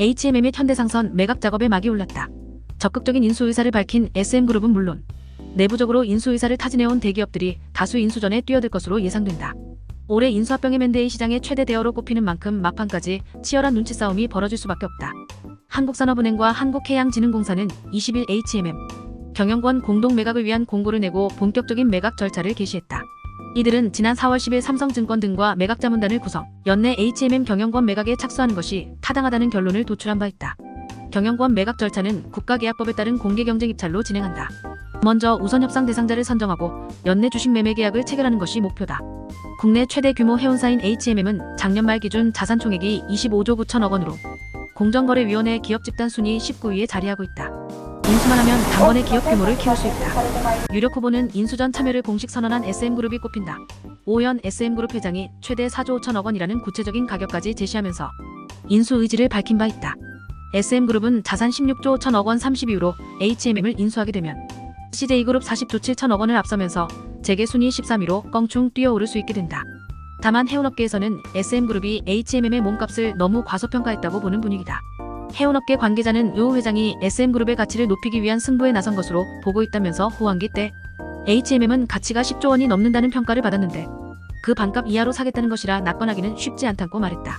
HMM 및 현대상선 매각 작업에 막이 올랐다. 적극적인 인수 의사를 밝힌 SM그룹은 물론 내부적으로 인수 의사를 타진해온 대기업들이 다수 인수전에 뛰어들 것으로 예상된다. 올해 인수합병의 맨데이 시장의 최대 대어로 꼽히는 만큼 막판까지 치열한 눈치 싸움이 벌어질 수밖에 없다. 한국산업은행과 한국해양진흥공사는 20일 HMM 경영권 공동 매각을 위한 공고를 내고 본격적인 매각 절차를 개시했다. 이들은 지난 4월 10일 삼성증권 등과 매각 자문단을 구성, 연내 HMM 경영권 매각에 착수하는 것이 타당하다는 결론을 도출한 바 있다. 경영권 매각 절차는 국가계약법에 따른 공개경쟁 입찰로 진행한다. 먼저 우선 협상 대상자를 선정하고 연내 주식 매매 계약을 체결하는 것이 목표다. 국내 최대 규모 해운사인 HMM은 작년 말 기준 자산 총액이 25조 9천억 원으로 공정거래위원회 기업 집단 순위 19위에 자리하고 있다. 인수만 하면 단번에 기업 규모를 키울 수 있다. 유력 후보는 인수전 참여를 공식 선언한 SM그룹이 꼽힌다. 오현 SM그룹 회장이 최대 4조 5천억 원이라는 구체적인 가격까지 제시하면서 인수 의지를 밝힌 바 있다. SM그룹은 자산 16조 5천억 원 32유로 HMM을 인수하게 되면 CJ그룹 40조 7천억 원을 앞서면서 재계 순위 13위로 껑충 뛰어오를 수 있게 된다. 다만 해운업계에서는 SM그룹이 HMM의 몸값을 너무 과소평가했다고 보는 분위기다. 해운업계 관계자는 유 회장이 SM그룹의 가치를 높이기 위한 승부에 나선 것으로 보고 있다면서 호황기 때 HMM은 가치가 10조 원이 넘는다는 평가를 받았는데 그 반값 이하로 사겠다는 것이라 낙관하기는 쉽지 않다고 말했다.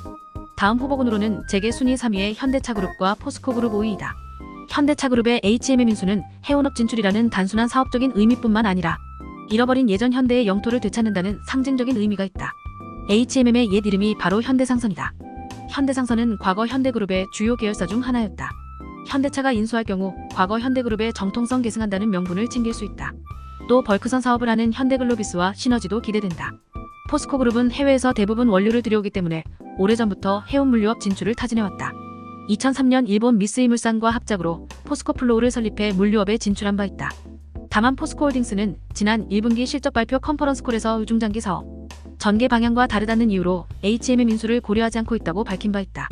다음 후보군으로는 재계 순위 3위의 현대차그룹과 포스코그룹 5위이다. 현대차그룹의 HMM 인수는 해운업 진출이라는 단순한 사업적인 의미뿐만 아니라 잃어버린 예전 현대의 영토를 되찾는다는 상징적인 의미가 있다. HMM의 옛 이름이 바로 현대상선이다. 현대상선은 과거 현대그룹의 주요 계열사 중 하나였다. 현대차가 인수할 경우 과거 현대그룹의 정통성 계승한다는 명분을 챙길 수 있다. 또 벌크선 사업을 하는 현대글로비스와 시너지도 기대된다. 포스코그룹은 해외에서 대부분 원료를 들여오기 때문에 오래전부터 해운물류업 진출을 타진해왔다. 2003년 일본 미쓰이물산과 합작으로 포스코플로우를 설립해 물류업에 진출한 바 있다. 다만 포스코홀딩스는 지난 1분기 실적 발표 컨퍼런스콜에서 유중장기 사업, 전개 방향과 다르다는 이유로 HMM 인수를 고려하지 않고 있다고 밝힌 바 있다.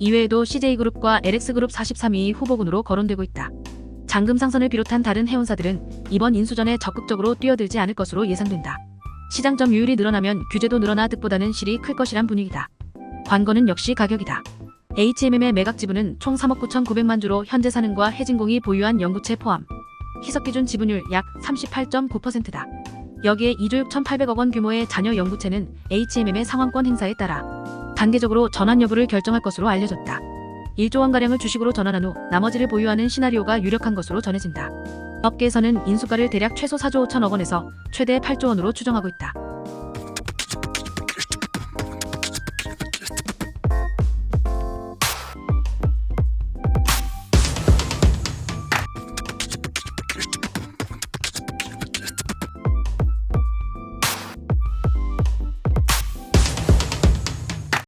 이외에도 CJ그룹과 LX그룹 43위 후보군으로 거론되고 있다. 장금 상선을 비롯한 다른 해운사들은 이번 인수전에 적극적으로 뛰어들지 않을 것으로 예상된다. 시장 점유율이 늘어나면 규제도 늘어나 득보다는 실이 클 것이란 분위기다. 관건은 역시 가격이다. HMM의 매각 지분은 총 3억 9,900만 주로 현재 사는과 해진공이 보유한 연구체 포함. 희석 기준 지분율 약 38.9%다. 여기에 2조 6,800억 원 규모의 잔여 연구체는 HMM의 상환권 행사에 따라 단계적으로 전환 여부를 결정할 것으로 알려졌다. 1조 원가량을 주식으로 전환한 후 나머지를 보유하는 시나리오가 유력한 것으로 전해진다. 업계에서는 인수가를 대략 최소 4조 5천억 원에서 최대 8조 원으로 추정하고 있다.